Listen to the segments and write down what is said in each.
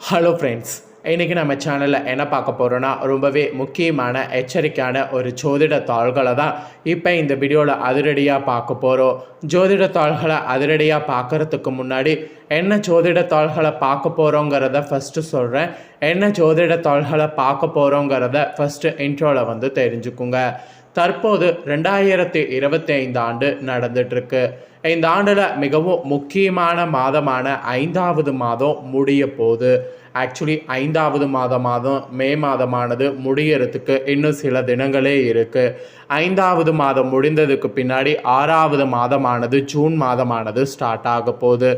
Hello friends இன்றைக்கி நம்ம சேனலில் என்ன பார்க்க போகிறோன்னா ரொம்பவே முக்கியமான எச்சரிக்கையான ஒரு ஜோதிட தாள்களை தான் இப்போ இந்த வீடியோவில் அதிரடியாக பார்க்க போகிறோம் ஜோதிட தாள்களை அதிரடியாக பார்க்குறதுக்கு முன்னாடி என்ன ஜோதிட தாள்களை பார்க்க போகிறோங்கிறத ஃபஸ்ட்டு சொல்கிறேன் என்ன ஜோதிட தாள்களை பார்க்க போகிறோங்கிறத ஃபஸ்ட்டு இன்ட்ரோவில் வந்து தெரிஞ்சுக்குங்க. தற்போது ரெண்டாயிரத்தி இருபத்தி ஐந்து ஆண்டு நடந்துட்டுருக்கு. இந்த ஆண்டில் மிகவும் முக்கியமான மாதமான ஐந்தாவது மாதம் முடிய போகுது. ஆக்சுவலி ஐந்தாவது மாதம் மாதம் மே மாதமானது முடியறதுக்கு இன்னும் சில தினங்களே இருக்குது ஐந்தாவது மாதம் முடிந்ததுக்கு பின்னாடி ஆறாவது மாதமானது ஜூன் மாதமானது ஸ்டார்ட் ஆக போகுது.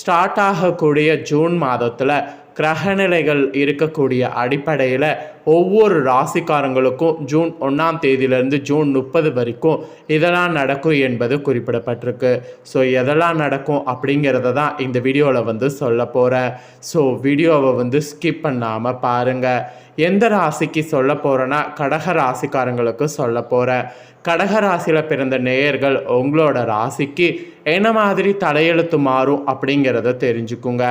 ஸ்டார்ட் ஆகக்கூடிய ஜூன் மாதத்தில் கிரகநிலைகள் இருக்கக்கூடிய அடிப்படையில் ஒவ்வொரு ராசிக்காரங்களுக்கும் ஜூன் ஒன்றாம் தேதியிலேருந்து ஜூன் முப்பது வரைக்கும் இதெல்லாம் நடக்கும் என்பது குறிப்பிடப்பட்டிருக்கு. ஸோ எதெல்லாம் நடக்கும் அப்படிங்கிறத தான் இந்த வீடியோவில் வந்து சொல்ல போகிறேன் ஸோ வீடியோவை வந்து ஸ்கிப் பண்ணாமல் பாருங்கள் எந்த ராசிக்கு சொல்ல போகிறேன்னா கடக ராசிக்காரங்களுக்கு சொல்ல போகிறேன் கடக ராசியில் பிறந்த நேயர்கள் உங்களோட ராசிக்கு என்ன மாதிரி தலையெழுத்து மாறும் அப்படிங்கிறத தெரிஞ்சுக்குங்க.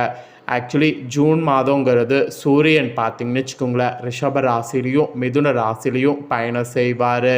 ஆக்சுவலி ஜூன் மாதங்கிறது சூரியன் பார்த்தீங்கன்னு வச்சுக்கோங்களேன். ரிஷப ராசிலையும் மிதுன ராசிலையும் பயணம் செய்வார்.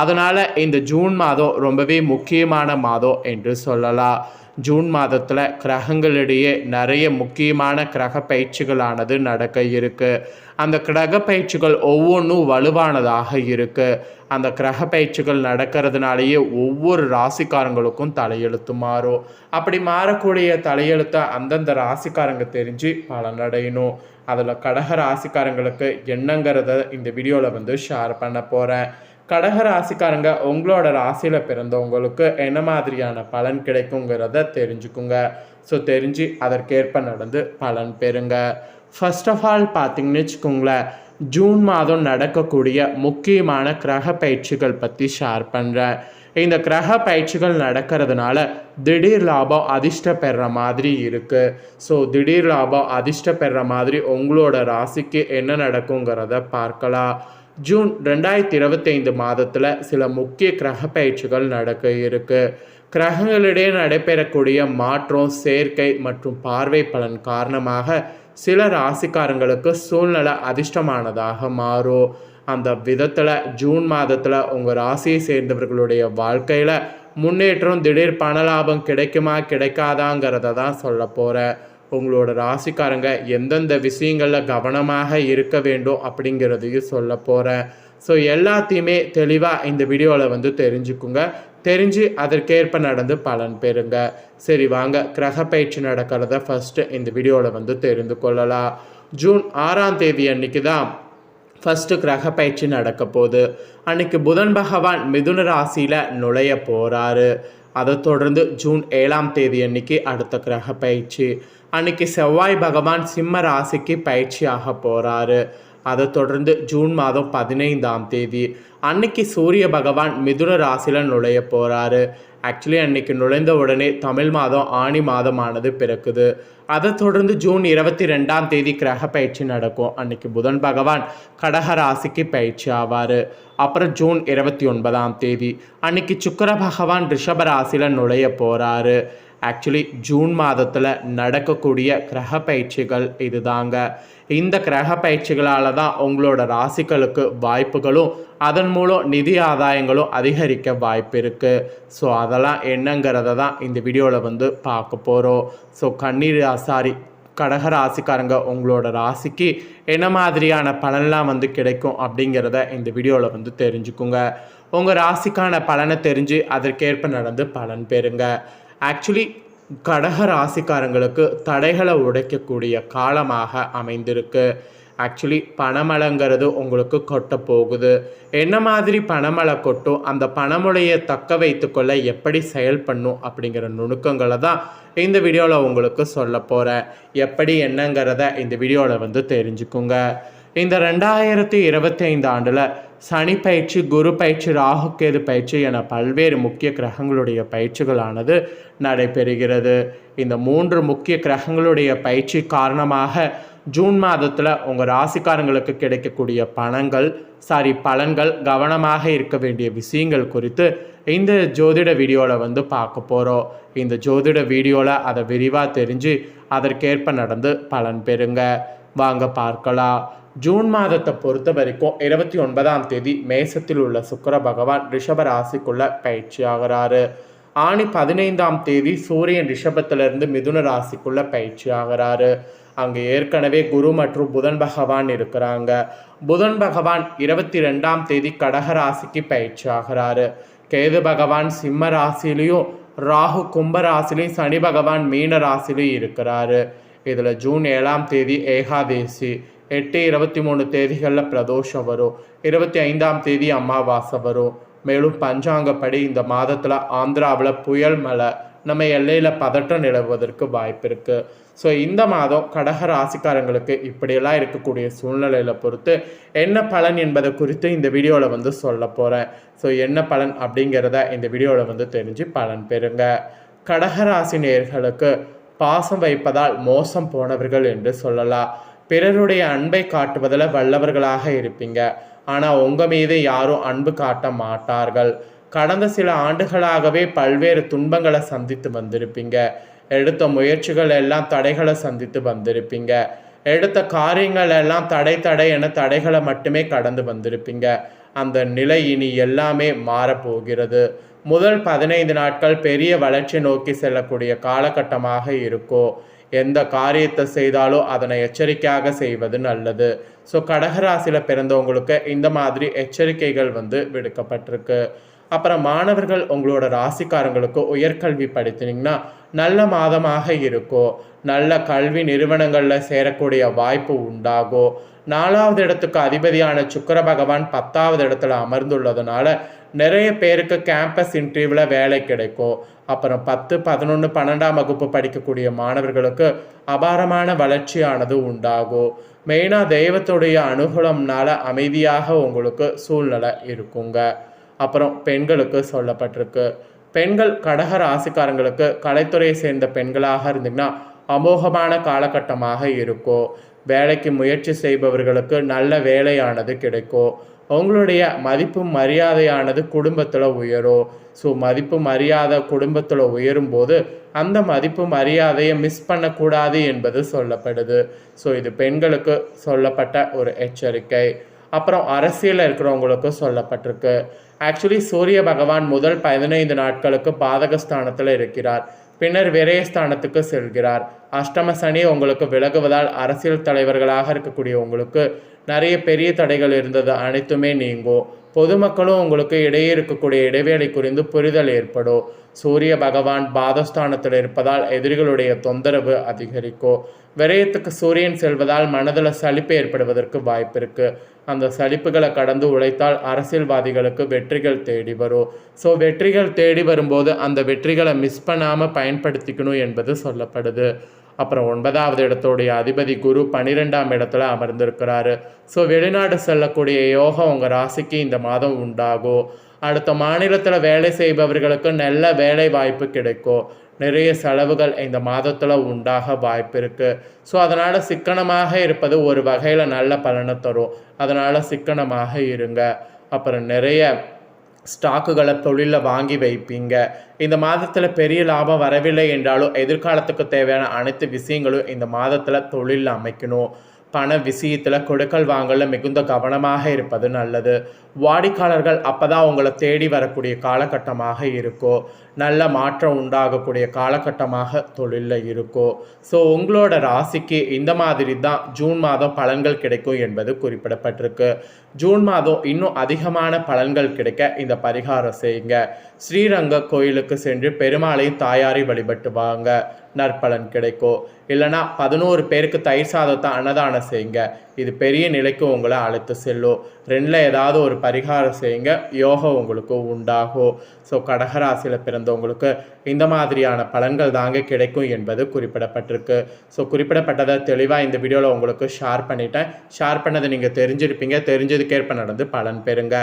அதனால் இந்த ஜூன் மாதம் ரொம்பவே முக்கியமான மாதம் என்று சொல்லலாம். ஜூன் மாதத்தில் கிரகங்களிடையே நிறைய முக்கியமான கிரக பயிற்சிகளானது நடக்க இருக்குது அந்த கிரக பயிற்சிகள் ஒவ்வொன்றும் வலுவானதாக இருக்குது அந்த கிரக பயிற்சிகள் நடக்கிறதுனாலேயே ஒவ்வொரு ராசிக்காரங்களுக்கும் தலையெழுத்து மாறும். அப்படி மாறக்கூடிய தலையெழுத்தை அந்தந்த ராசிக்காரங்க தெரிஞ்சு பலனடையணும். அதில் கடக ராசிக்காரங்களுக்கு என்னங்கிறத இந்த வீடியோவில் வந்து ஷேர் பண்ண போகிறேன் கடக ராசிக்காரங்க உங்களோட ராசியில் பிறந்தவங்களுக்கு என்ன மாதிரியான பலன் கிடைக்குங்கிறத தெரிஞ்சுக்குங்க. ஸோ தெரிஞ்சு அதற்கேற்ப நடந்து பலன் பெறுங்க. ஃபர்ஸ்ட் ஆஃப் ஆல் பார்த்தீங்கன்னு வச்சுக்கோங்களேன் ஜூன் மாதம் நடக்கக்கூடிய முக்கியமான கிரக பயிற்சிகள் பற்றி ஷேர் பண்ணுறேன் இந்த கிரக பயிற்சிகள் நடக்கிறதுனால திடீர் லாபம் அதிர்ஷ்ட பெற மாதிரி இருக்குது ஸோ திடீர் லாபம் அதிர்ஷ்ட பெற மாதிரி உங்களோட ராசிக்கு என்ன நடக்குங்கிறத பார்க்கலாம். ஜூன் ரெண்டாயிரத்தி இருபத்தைந்து மாதத்தில் சில முக்கிய கிரக பயிற்சிகள் நடக்க இருக்கு. கிரகங்களிடையே நடைபெறக்கூடிய மாற்றம் சேர்க்கை மற்றும் பார்வை பலன் காரணமாக சில ராசிக்காரங்களுக்கு சூழ்நிலை அதிர்ஷ்டமானதாக மாறும். அந்த விதத்தில் ஜூன் மாதத்தில் உங்கள் ராசியை சேர்ந்தவர்களுடைய வாழ்க்கையில் முன்னேற்றம் திடீர் பண லாபம் கிடைக்குமா கிடைக்காதாங்கிறத தான் சொல்ல போகிறேன் உங்களோட ராசிக்காரங்க எந்தெந்த விஷயங்களில் கவனமாக இருக்க வேண்டும் அப்படிங்கிறதையும் சொல்ல போகிறேன் ஸோ எல்லாத்தையுமே தெளிவாக இந்த வீடியோவில் வந்து தெரிஞ்சுக்குங்க. தெரிஞ்சு அதற்கேற்ப நடந்து பலன் பெறுங்க. சரி வாங்க. கிரக பயிற்சி நடக்கிறத ஃபஸ்ட்டு இந்த வீடியோவில் வந்து தெரிந்து கொள்ளலாம். ஜூன் ஆறாம் தேதி அன்னைக்கு தான் ஃபஸ்ட்டு கிரக பயிற்சி நடக்க போகுது. அன்னைக்கு புதன் பகவான் மிதுன ராசியில் நுழைய போகிறாரு அதை தொடர்ந்து ஜூன் ஏழாம் தேதி அன்னைக்கு அடுத்த கிரக பயிற்சி அன்னைக்கு செவ்வாய் பகவான் சிம்ம ராசிக்கு பயிற்சியாக போகிறாரு அதை தொடர்ந்து ஜூன் மாதம் பதினைந்தாம் தேதி. அன்னைக்கு சூரிய பகவான் மிதுன ராசியில் நுழைய போகிறாரு ஆக்சுவலி அன்னைக்கு நுழைந்த உடனே தமிழ் மாதம் ஆணி மாதமானது பிறக்குது. அதை தொடர்ந்து ஜூன் இருபத்தி ரெண்டாம் தேதி கிரக பயிற்சி நடக்கும். அன்னைக்கு புதன் பகவான் கடக ராசிக்கு பயிற்சி ஆவார். அப்புறம் ஜூன் இருபத்தி ஒன்பதாம் தேதி. அன்னைக்கு சுக்கர பகவான் ரிஷப ராசியில் நுழைய போகிறாரு ஆக்சுவலி ஜூன் மாதத்தில் நடக்கக்கூடிய கிரக பயிற்சிகள் இதுதாங்க. இந்த கிரக பயிற்சிகளால் தான் உங்களோட ராசிகளுக்கு வாய்ப்புகளும் அதன் மூலம் நிதி ஆதாயங்களும் அதிகரிக்க வாய்ப்பு இருக்குது ஸோ அதெல்லாம் என்னங்கிறத தான் இந்த வீடியோவில் வந்து பார்க்க போகிறோம் ஸோ கண்ணீர் சாரி கடக ராசிக்காரங்க உங்களோட ராசிக்கு என்ன மாதிரியான பலன்லாம் வந்து கிடைக்கும் அப்படிங்கிறத இந்த வீடியோவில் வந்து தெரிஞ்சுக்குங்க. உங்கள் ராசிக்கான பலனை தெரிஞ்சு அதற்கேற்ப நடந்து பலன் பெறுங்க. ஆக்சுவலி கடக ராசிக்காரங்களுக்கு தடைகளை உடைக்கக்கூடிய காலமாக அமைந்திருக்கு. ஆக்சுவலி பணமழைங்கிறது உங்களுக்கு கொட்ட போகுது. என்ன மாதிரி பணமழை கொட்டும் அந்த பணமுலையை தக்க வைத்துக்கொள்ள எப்படி செயல் பண்ணும் அப்படிங்கிற நுணுக்கங்களை தான் இந்த வீடியோவில் உங்களுக்கு சொல்ல போகிறேன் எப்படி என்னங்கிறத இந்த வீடியோவில் வந்து தெரிஞ்சுக்குங்க. இந்த ரெண்டாயிரத்தி இருபத்தி ஐந்து ஆண்டில் சனி பயிற்சி குரு பயிற்சி ராகுக்கேது பயிற்சி என பல்வேறு முக்கிய கிரகங்களுடைய பயிற்சிகளானது நடைபெறுகிறது. இந்த மூன்று முக்கிய கிரகங்களுடைய பயிற்சி காரணமாக ஜூன் மாதத்தில் உங்கள் ராசிக்காரங்களுக்கு கிடைக்கக்கூடிய பணங்கள் சாரி பலன்கள் கவனமாக இருக்க வேண்டிய விஷயங்கள் குறித்து இந்த ஜோதிட வீடியோவில் வந்து பார்க்க போகிறோம் இந்த ஜோதிட வீடியோவில் அதை விரிவாக தெரிஞ்சு அதற்கேற்ப நடந்து பலன் பெறுங்க. வாங்க பார்க்கலாம். ஜூன் மாதத்தை பொறுத்த வரைக்கும் இருபத்தி ஒன்பதாம் தேதி மேசத்தில் உள்ள சுக்கர பகவான் ரிஷப ராசிக்குள்ள பயிற்சி ஆகிறாரு ஆணி பதினைந்தாம் தேதி சூரியன் ரிஷபத்திலிருந்து மிதுன ராசிக்குள்ள பயிற்சி ஆகிறாரு அங்கே ஏற்கனவே குரு மற்றும் புதன் பகவான் இருக்கிறாங்க புதன் பகவான் இருபத்தி ரெண்டாம் தேதி கடக ராசிக்கு பயிற்சி ஆகிறாரு கேது பகவான் சிம்ம ராசிலையும் ராகு கும்ப ராசிலையும் சனி பகவான் மீன ராசிலையும் இருக்கிறாரு இதில் ஜூன் ஏழாம் தேதி ஏகாதேசி எட்டு இருபத்தி மூணு தேதிகளில் பிரதோஷம் வரும். இருபத்தி ஐந்தாம் தேதி அமாவாசை வரும். மேலும் பஞ்சாங்கப்படி இந்த மாதத்தில் ஆந்திராவில் புயல் மழை நம்ம எல்லையில் பதட்டம் நிலவுவதற்கு வாய்ப்பு இருக்குது ஸோ இந்த மாதம் கடக ராசிக்காரங்களுக்கு இப்படியெல்லாம் இருக்கக்கூடிய சூழ்நிலையில் பொறுத்து என்ன பலன் என்பதை குறித்து இந்த வீடியோவில் வந்து சொல்ல போகிறேன் ஸோ என்ன பலன் அப்படிங்கிறத இந்த வீடியோவில் வந்து தெரிஞ்சு பலன் பெறுங்க. கடகராசி நேர்களுக்கு பாசம் வைப்பதால் மோசம் போனவர்கள் என்று சொல்லலாம். பிறருடைய அன்பை காட்டுவதில் வல்லவர்களாக இருப்பீங்க. ஆனால் உங்கள் மீது யாரும் அன்பு காட்ட மாட்டார்கள். கடந்த சில ஆண்டுகளாகவே பல்வேறு துன்பங்களை சந்தித்து வந்திருப்பீங்க. எடுத்த முயற்சிகள் எல்லாம் தடைகளை சந்தித்து வந்திருப்பீங்க. எடுத்த காரியங்கள் எல்லாம் தடை தடை என தடைகளை மட்டுமே கடந்து வந்திருப்பீங்க. அந்த நிலை இனி எல்லாமே மாறப்போகிறது. முதல் பதினைந்து நாட்கள் பெரிய வளர்ச்சி நோக்கி செல்லக்கூடிய காலகட்டமாக இருக்கும் எந்த காரியத்தை செய்தாலும் அதனை எச்சரிக்கையாக செய்வது நல்லது. ஸோ கடகராசியில் பிறந்தவங்களுக்கு இந்த மாதிரி எச்சரிக்கைகள் வந்து விடுக்கப்பட்டிருக்கு. அப்புறம் மாணவர்கள் உங்களோட ராசிக்காரங்களுக்கு உயர்கல்வி படித்தினீங்கன்னா நல்ல மாதமாக இருக்கும் நல்ல கல்வி நிறுவனங்களில் சேரக்கூடிய வாய்ப்பு உண்டாகும் நாலாவது இடத்துக்கு அதிபதியான சுக்கர பகவான் பத்தாவது இடத்துல அமர்ந்துள்ளதுனால நிறைய பேருக்கு கேம்பஸ் இன்டர்வியூவில் வேலை கிடைக்கும். அப்புறம் பத்து பதினொன்று பன்னெண்டாம் வகுப்பு படிக்கக்கூடிய மாணவர்களுக்கு அபாரமான வளர்ச்சியானது உண்டாகும். மெயினாக தெய்வத்துடைய அனுகூலம்னால அமைதியாக உங்களுக்கு சூழ்நிலை இருக்குங்க. அப்புறம் பெண்களுக்கு சொல்லப்பட்டிருக்கு. பெண்கள் கடக ராசிக்காரங்களுக்கு கலைத்துறையை சேர்ந்த பெண்களாக இருந்தீங்கன்னா அமோகமான காலகட்டமாக இருக்கும். வேலைக்கு முயற்சி செய்பவர்களுக்கு நல்ல வேலையானது கிடைக்கும். உங்களுடைய மதிப்பு மரியாதையானது குடும்பத்தில் உயரும். ஸோ மதிப்பு மரியாதை குடும்பத்தில் உயரும் போது அந்த மதிப்பு மரியாதையை மிஸ் பண்ணக்கூடாது என்பது சொல்லப்படுது. ஸோ இது பெண்களுக்கு சொல்லப்பட்ட ஒரு எச்சரிக்கை. அப்புறம் அரசியலில் இருக்கிறவங்களுக்கு சொல்லப்பட்டிருக்கு. ஆக்சுவலி சூரிய பகவான் முதல் பதினைந்து நாட்களுக்கு பாதகஸ்தானத்தில் இருக்கிறார். பின்னர் விரயஸ்தானத்துக்கு செல்கிறார். அஷ்டம சனி உங்களுக்கு விலகுவதால் அரசியல் தலைவர்களாக இருக்கக்கூடிய உங்களுக்கு நிறைய பெரிய தடைகள் இருந்தது. அனைத்துமே நீங்கும். பொதுமக்களும் உங்களுக்கு இடையே இருக்கக்கூடிய இடைவேளை குறித்து புரிதல் ஏற்படும். சூரிய பகவான் பாதஸ்தானத்தில் இருப்பதால் எதிரிகளுடைய தொந்தரவு அதிகரிக்கும். விரயத்துக்கு சூரியன் செல்வதால் மனதில் சலிப்பு ஏற்படுவதற்கு வாய்ப்பு இருக்குது அந்த சலிப்புகளை கடந்து உழைத்தால் அரசியல்வாதிகளுக்கு வெற்றிகள் தேடி வரும். ஸோ வெற்றிகள் தேடி வரும்போது அந்த வெற்றிகளை மிஸ் பண்ணாமல் பயன்படுத்திக்கணும் என்பது சொல்லப்படுது. அப்புறம் ஒன்பதாவது இடத்துடைய அதிபதி குரு பன்னிரெண்டாம் இடத்துல அமர்ந்திருக்கிறாரு. ஸோ வெளிநாடு செல்லக்கூடிய யோகம் உங்கள் ராசிக்கு இந்த மாதம் உண்டாகும் அடுத்த மாநிலத்தில் வேலை செய்பவர்களுக்கு நல்ல வேலை வாய்ப்பு கிடைக்கும். நிறைய செலவுகள் இந்த மாதத்தில் உண்டாக வாய்ப்பு இருக்குது ஸோ அதனால் சிக்கனமாக இருப்பது ஒரு வகையில் நல்ல பலனை தரும். அதனால் சிக்கனமாக இருங்க. அப்புறம் நிறைய ஸ்டாக்குகளை தொழிலில் வாங்கி வைப்பீங்க. இந்த மாதத்தில் பெரிய லாபம் வரவில்லை என்றாலும் எதிர்காலத்துக்கு தேவையான அனைத்து விஷயங்களும் இந்த மாதத்தில் தொழிலில் அமைக்கணும். பண விஷயத்தில் கொடுக்கல் வாங்கல மிகுந்த கவனமாக இருப்பது நல்லது. வாடிக்கையாளர்கள் அப்போ தான் உங்களை தேடி வரக்கூடிய காலகட்டமாக இருக்கும் நல்ல மாற்றம் உண்டாகக்கூடிய காலகட்டமாக தொழிலில் இருக்கும் ஸோ உங்களோட ராசிக்கு இந்த மாதிரி தான் ஜூன் மாதம் பலன்கள் கிடைக்கும் என்பது குறிப்பிடப்பட்டிருக்கு. ஜூன் மாதம் இன்னும் அதிகமான பலன்கள் கிடைக்க இந்த பரிகாரம் செய்யுங்க. ஸ்ரீரங்க கோயிலுக்கு சென்று பெருமாளையும் தாயாரை வழிபட்டு வாங்க. நற்பலன் கிடைக்கும் இல்லைனா பதினோரு பேருக்கு தயிர் சாதத்தை அன்னதானம் செய்யுங்க இது பெரிய நிலைக்கு உங்களை அழைத்து செல்லும் ரெண்டில் ஏதாவது ஒரு பரிகாரம் செய்யுங்க. யோகம் உங்களுக்கு உண்டாகும் ஸோ கடகராசியில் பிறந்தவங்களுக்கு இந்த மாதிரியான பலன்கள் தாங்க கிடைக்கும் என்பது குறிப்பிடப்பட்டிருக்கு. ஸோ குறிப்பிடப்பட்டதை தெளிவாக இந்த வீடியோவில் உங்களுக்கு ஷேர் பண்ணிட்டேன். ஷேர் பண்ணதை நீங்கள் தெரிஞ்சிருப்பீங்க. தெரிஞ்சதுக்கேற்ப நடந்து பலன் பெறுங்க.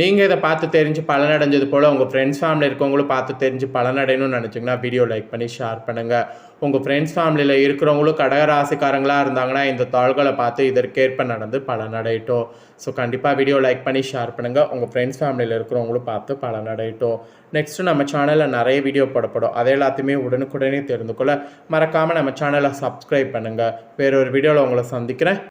நீங்கள் இதை பார்த்து தெரிஞ்சு பலனடைஞ்சது போல் உங்கள் ஃப்ரெண்ட்ஸ் ஃபேமிலி இருக்கவங்களும் பார்த்து தெரிஞ்சு பலனடையணும்னு நினச்சிங்கன்னா வீடியோ லைக் பண்ணி ஷேர் பண்ணுங்கள் உங்கள் ஃப்ரெண்ட்ஸ் ஃபேமிலியில் இருக்கிறவங்களும் கடகராசிக்காரங்களாக இருந்தாங்கன்னா இந்த தாள்களை பார்த்து இதற்கேற்ப நடந்து பலனடையட்டும் ஸோ கண்டிப்பாக வீடியோ லைக் பண்ணி ஷேர் பண்ணுங்கள் உங்கள் ஃப்ரெண்ட்ஸ் ஃபேமிலியில் இருக்கிறவங்களும் பார்த்து பலனடையட்டும் நெக்ஸ்ட்டு நம்ம சேனலில் நிறைய வீடியோ போடப்படும். அதை எல்லாத்தையுமே உடனுக்குடனே தெரிந்து கொள்ள மறக்காமல் நம்ம சேனலை சப்ஸ்கிரைப் பண்ணுங்கள் வேறொரு வீடியோவில் உங்களை சந்திக்கிறேன்.